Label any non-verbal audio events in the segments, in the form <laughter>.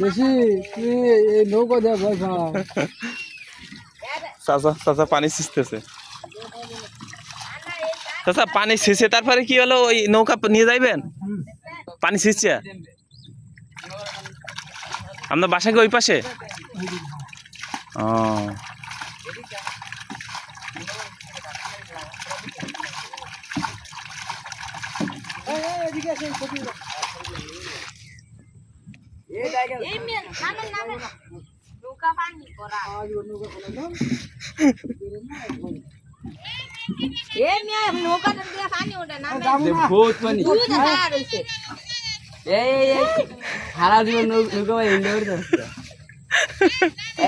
বেশি তুমি এই নৌকা দেওয়া ভয় পাও? চাচা চাচা পানি ছিঁচতেছে চাচা, পানি ছিঁচে তারপরে কি হলো? ওই নৌকা নিয়ে যাইবেন? পানি ছিঁচছে আপনার বাসা কি ওই পাশে? ও। সারা জীবন নৌকা আসছে।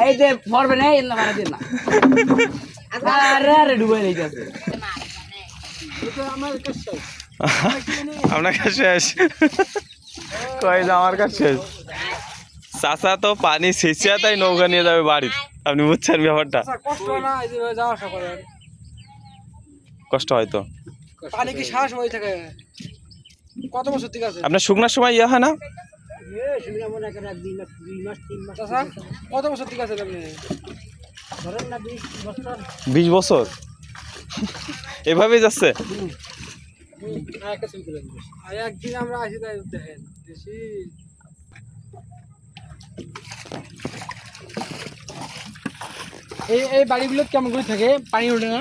এই যে পড়বে না এই মারা দিন না আরে আরে ডুবে যাইতেছে আমার কাছে আপনার কাছে শেষ? কয় আমার কাছে শেষ? চাচা তো পানি ছিঁচে তাই নৌকা নিয়ে যাবে বাড়ি আপনি বুঝছেন ব্যাপারটা? কষ্ট হয় হয়তো পানি কি শ্বাস হয়ে থাকে? কত বছর ঠিক আছে? আপনার শুকনার সময় ইয়ে হয় না? কত বছর ঠিক আছে বিশ বছর? এভাবেই যাচ্ছে? আর একদিন আমরা আসি তাই দেখেন বেশি এই এই বাড়িগুলো কেমন করে থাকে? পানি ওঠে না?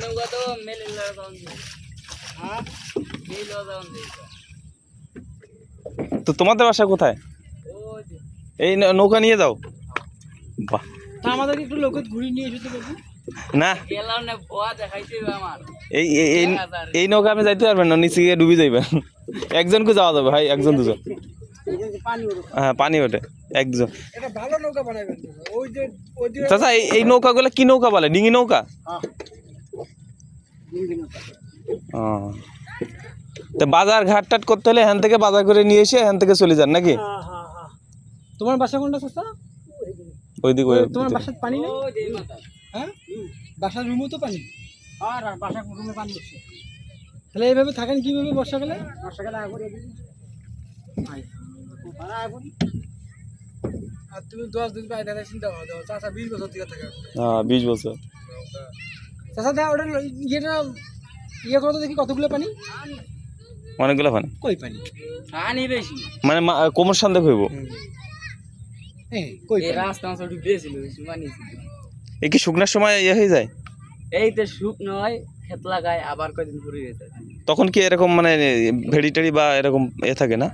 নৌকা তো মেলে হ্যাঁ? তো তোমাদের বাসা কোথায়? এই নৌকা নিয়ে যাও। বাহ। আমাদেরকে একটু লোক ঘুরিয়ে নিয়ে এসে পারব না। গেলাম না বোয়া দেখাইছে আমার। এই এই- এই নৌকা আপনি যাইতে পারবেন না নিচে গিয়ে ডুবে যাইবেন। একজনকে যাওয়া যাবে ভাই একজন দুজন। হ্যাঁ পানি ওঠে একজন। নৌকা বানাবেন ওই যে ওই যে চাচা এই নৌকাগুলো কি নৌকা বলে? ডিঙি নৌকা? ও। তো বাজার ঘাট টাট করতে হলে এখান থেকে বাজার করে নিয়ে এসে এখান থেকে চলে যান নাকি? হ্যাঁ হ্যাঁ হ্যাঁ। তোমার বাসা কোনটা চাচা? ওইদিকে ওই তোমার বাসার পানি নেই? হ্যাঁ? বাসার রুমও তো পানি? আর বাসা রুমে পানি হচ্ছে। তাহলে এইভাবে থাকেন কীভাবে বর্ষাকালে? বর্ষাকালে আগুন আর তুমি দশ দিন পাই দাদা চিন্তা করো। দাও চাষা বিশ বছর থেকে থাকে। হ্যাঁ বিশ বছর। চাষা দেখ ওটা ইয়েটা ইয়ে করো তো দেখি কতগুলো পানি? অনেকগুলো পানি। কই পানি? পানি বেশি। মানে মা- কোমর সান্দে হইব। হ্যাঁ এই রাস্তা বেশি পানি এ কি শুকনার সময় ইয়ে হয়ে যায়? এই তো শুক নয় ক্ষেত লাগায় আবার কয়দিন ঘুরে গেছে তখন কি এরকম মানে ভেড়ি টেড়ি বা এরকম এ থাকে না?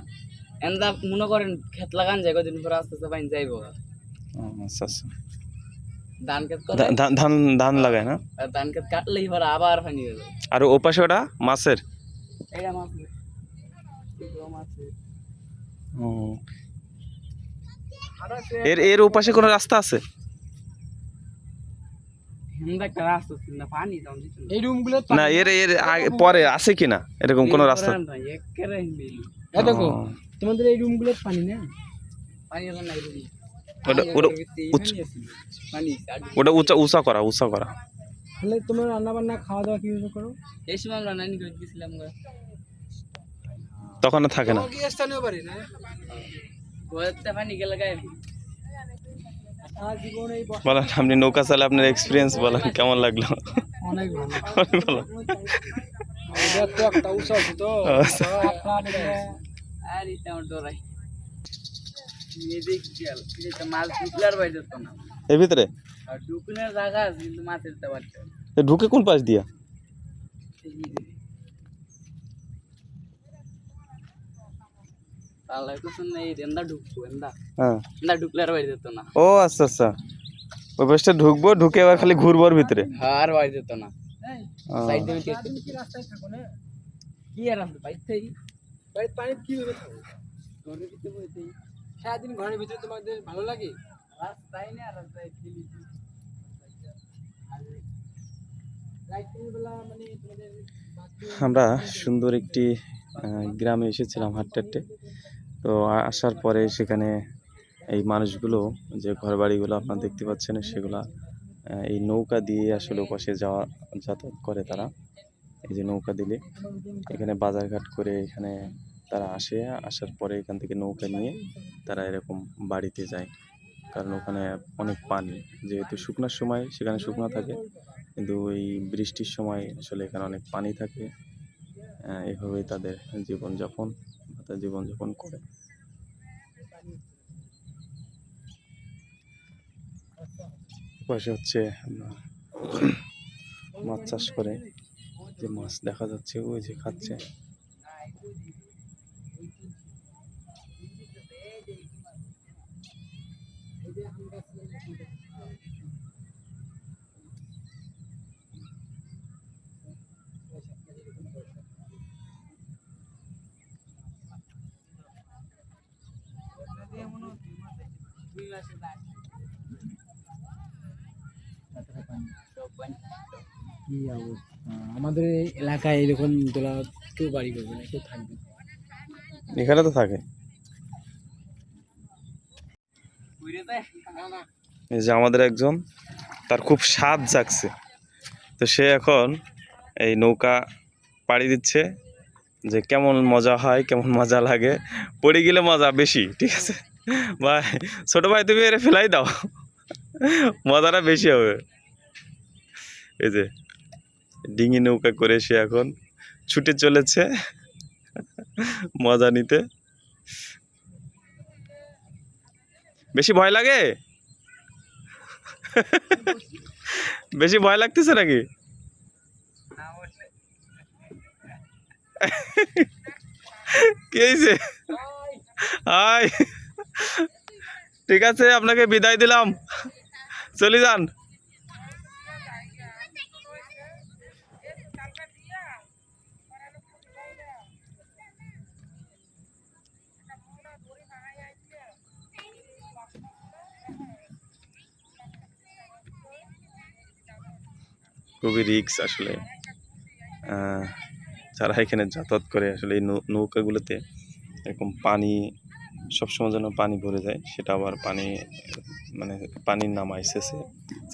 এন্দা মনে করেন ক্ষেত লাগান যায় কদিন পরে আস্তে আস্তে পানি যাইব। আচ্ছা আচ্ছা। ধান ক্ষেত ধান ধান লাগায় না? ধান ক্ষেত কাটলেই পরে আবার পানি হয়ে আর ও পাশে ওটা মাছের? এইটা মাছ এগুলো মাছ ও। এর এর ওপাশে কোনো রাস্তা আছে হিন্দা একটা রাস্তা ছিল না পানি তখন দিত না এই রুমগুলো না এর এর পরে আছে কিনা? এরকম কোনো রাস্তা? দেখো তোমাদের এই রুমগুলো পানি না? পানি নাই ওটা ওটা ওটা উঁচা উঁচা করা উঁচা করা। তাহলে তোমার রান্না বান্না খাওয়া দাওয়া কীভাবে করো? এই সময় আমরা নানি করে দিয়েছিলাম তখন থাকে না। স্থানীয় বাড়ি না? পানি গেলে গায়ে বলেন আপনি নৌকা চালে আপনার এক্সপিরিয়েন্স বলেন কেমন লাগল? অনেক ভালো। অনেক ভালো। এটা তো একটা উৎসব ও আচ্ছা আচ্ছা ওই ঢুকবো ঢুকে এবার খালি ঘুরবো ভিতরে আর যেত না কি সারাদিন ঘরের ভিতরে তোমাদের ভালো লাগে রাস্তায় না রাস্তায় খেলি বেলা মানে আমরা সুন্দর একটি গ্রামে এসেছিলাম হাট্টাট্টে তো আসার পরে সেখানে এই মানুষগুলো যে ঘর বাড়িগুলো আপনারা দেখতে পাচ্ছেন, সেগুলা এই নৌকা দিয়ে আসলে ওপাশে যাওয়া, যাতায়াত করে তারা। এই যে নৌকা দিলে। এখানে বাজারঘাট করে এখানে তারা আসে, আসার পরে এখান থেকে নৌকা নিয়ে তারা এরকম বাড়িতে যায়। কারণ ওখানে অনেক পানি। যেহেতু শুকনার সময় সেখানে শুকনো থাকে, কিন্তু এই বৃষ্টির সময় আসলে এখানে অনেক পানি থাকে। এভাবেই তাদের জীবনযাপন। তার জীবনযাপন করে। পাশে হচ্ছে মাছ চাষ করে যে মাছ দেখা যাচ্ছে, ওই যে খাচ্ছে। কি অবস্থা? আমাদের এলাকায় এরকম তোলা কেউ বাড়ি করবে না, কেউ থাকবে এখানে তো থাকে। এই যে আমাদের একজন, তার খুব স্বাদ জাগছে। তো সে এখন এই নৌকা পাড়ি দিচ্ছে, যে কেমন মজা হয়, কেমন মজা লাগে। পড়ে গেলে মজা বেশি, ঠিক আছে? ভাই ছোট ভাই তুমি এর ফেলাই দাও। মজাটা বেশি হবে। এই যে ডিঙি নৌকা করে সে এখন ছুটে চলেছে। মজা নিতে। বেশি ভয় লাগে? বেশি ভয় লাগতেছে নাকি? কি হয়েছে হাই ঠিক আছে, আপনাকে বিদায় দিলাম। চলে যান। খুবই রিক্স আসলে। যারা এখানে যাতায়াত করে আসলে এই নৌকাগুলোতে এরকম পানি সবসময় যেন পানি ভরে যায়, সেটা আবার পানি মানে পানির নামায় শেষে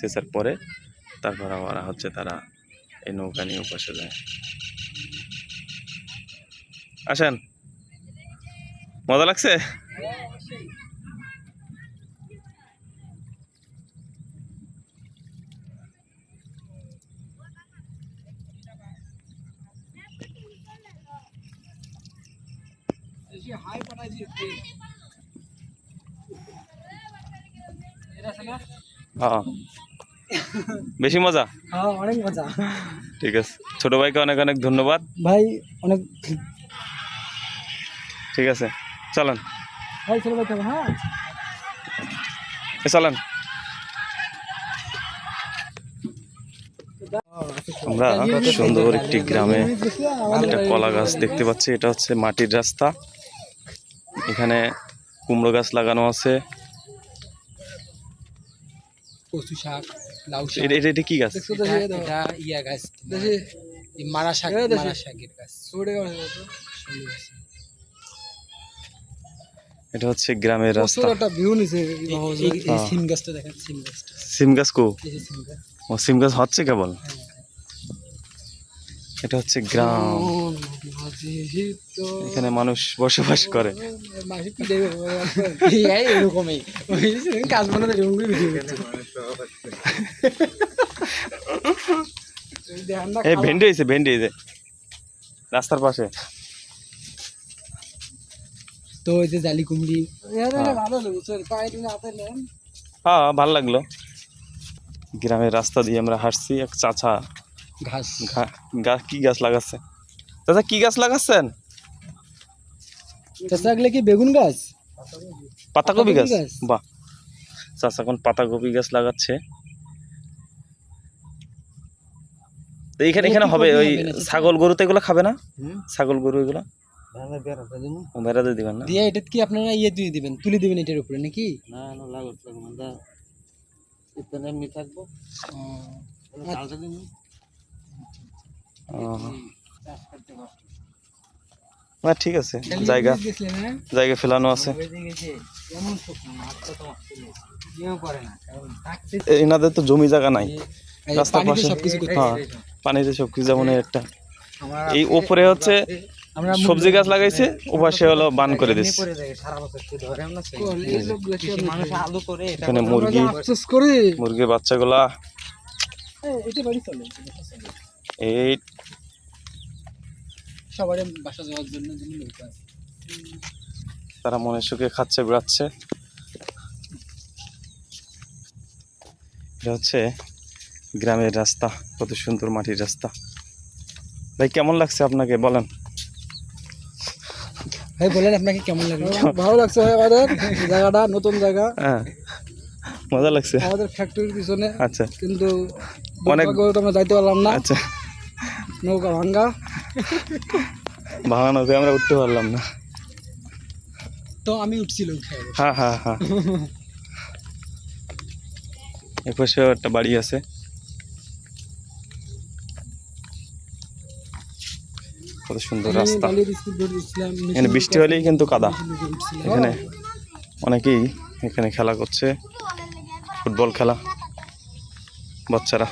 শেষের পরে তারপর আবার হচ্ছে তারা এই নৌকা নিয়ে উপাসে যায়। আসেন। মজা লাগছে? হ্যাঁ। বেশি মজা? হ্যাঁ অনেক মজা। ঠিক আছে। ছোট ভাইকে অনেক অনেক ধন্যবাদ। ভাই অনেক ঠিক আছে। চলেন। ভাই যাতে হবে হ্যাঁ। চলেন। আমরা সুন্দর একটি গ্রামে একটা কলা গাছ দেখতে পাচ্ছি। এটা হচ্ছে মাটির রাস্তা। এখানে কুমড়ো গাছ লাগানো আছে। কচু শাক লাউ শাক। এটা এটা- এটা কি গাছ? এটা- এটা ইয়া গাছ মারা শাক মারা শাকের গাছ। এটা হচ্ছে গ্রামের রাস্তা। একটা ভিউ নিছে এই হ্যাঁ। সিম গাছটা দেখেন সিম গাছটা সিম গাছ কো? সিম গাছ। ও সিম গাছ হচ্ছে কেবল? এটা হচ্ছে গ্রাম। এখানে মানুষ বসবাস করে। এরকমই কাজ এই ভেন্ডি হয়েছে ভেন্ডি যে রাস্তার পাশে। তো ওই যে জালি কুমড়ি। হ্যাঁ। ভালো হ্যাঁ ভালো লাগল। গ্রামের রাস্তা দিয়ে আমরা হাঁটছি এক চাচা ঘাস। ঘা- কি গাছ লাগাচ্ছে? চাচা কি গাছ লাগাচ্ছেন? চাষা গেলে কি বেগুন গাছ? পাতাকপি গাছ? গাছ? বাহ। চাচা এখন পাতাকপি গাছ লাগাচ্ছে। তো এইখানে এখানে হবে ওই চাচা? ছাগল গরু তো এগুলো খাবে না? হুম। ছাগল গরু এগুলো? বেড়াতে দিবেন না? দিয়ে এটা কি আপনারা ইয়ে দিয়ে দিবেন তুলে দিবেন এটার উপরে নাকি? না না এমনি থাকব। ও। না ঠিক আছে জায়গা জায়গা ফেলানো আছে। এনাদের তো জমি জায়গা নাই। রাস্তার পানিতে পাশে হ্যাঁ। পানিতে সব কিছু যেমন একটা। এই ওপরে হচ্ছে সবজি গাছ লাগাইছে ওপাশে হলো বান করে দিচ্ছে এখানে মুরগি মুরগির বাচ্চাগুলা এই, এটা বাড়ি চলে এটা বাসা চলে। এই সবারই বাসা যাওয়ার জন্য জন্য নৌকা আছে। তারা মনে সুখে খাচ্ছে বেড়াচ্ছে। এটা হচ্ছে গ্রামের রাস্তা কত সুন্দর মাটির রাস্তা। ভাই কেমন লাগছে আপনাকে? বলেন। ভাই বলেন আপনাকে কেমন লাগল ভালো লাগছে ভাই আমাদের। জায়গাটা নতুন জায়গা। হ্যাঁ। মজা লাগছে? আমাদের ফ্যাক্টরির পিছনে। আচ্ছা। কিন্তু অনেক- যাইতে পারলাম না। আচ্ছা। নৌকা ভাঙ্গা। <laughs> ভাঙানো হয়ে আমরা উঠতে পারলাম না। তো আমি উঠছিল হ্যাঁ হ্যাঁ হ্যাঁ। এ পাশেও একটা বাড়ি আছে। কত সুন্দর রাস্তা। এখানে বৃষ্টি হলেই কিন্তু কাদা। এখানে অনেকেই এখানে খেলা করছে ফুটবল খেলা। বাচ্চারা।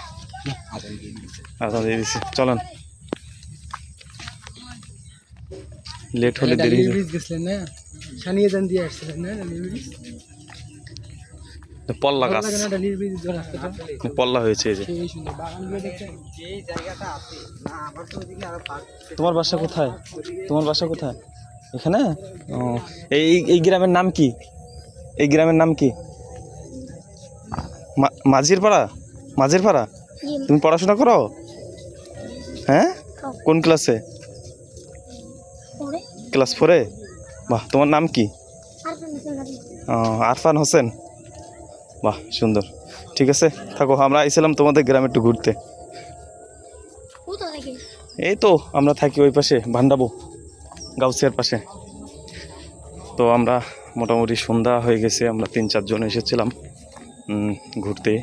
আচ্ছা দিয়ে দিচ্ছে চলেন। লেট হলে দেরি হয়ে গেছিলেন না? সানিয়ে যান দিয়ে আসছিলেন না পল্লা গাছ। পল্লা হয়েছে এই যে। তোমার বাসা কোথায়? তোমার বাসা কোথায়? এখানে? ও এই এই গ্রামের নাম কি? এই গ্রামের নাম কি? মাঝির পাড়া মাঝির পাড়া তুমি পড়াশোনা করো? হ্যাঁ? কোন ক্লাসে? ক্লাস ফোরে? বাহ, তোমার নাম কি? আরফান হোসেন। বাহ, সুন্দর। ঠিক আছে, থাকো, আমরা আইছিলাম তোমাদের গ্রামে একটু ঘুরতে। এই তো, আমরা থাকি ওই পাশে, ভান্ডাবো, গাউসিয়ার পাশে। তো আমরা মোটামুটি সন্ধ্যা হয়ে গেছে, আমরা তিন চারজন এসেছিলাম ঘুরতে।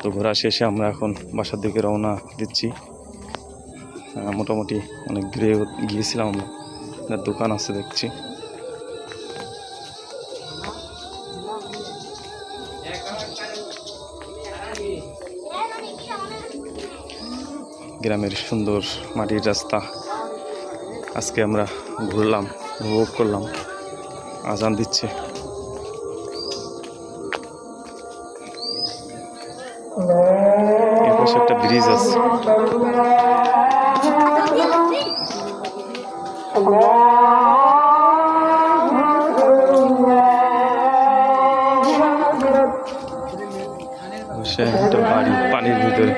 তো ঘোরা শেষে আমরা এখন বাসার দিকে রওনা দিচ্ছি। মোটামুটি অনেক দূরে গিয়েছিলাম আমরা। একটা দোকান আছে দেখছি। গ্রামের সুন্দর মাটির রাস্তা। আজকে আমরা ঘুরলাম, উপভোগ করলাম। আজান দিচ্ছে। এর একটা ব্রিজ আছে। পাশে একটা বাড়ি পানির ভিতরে।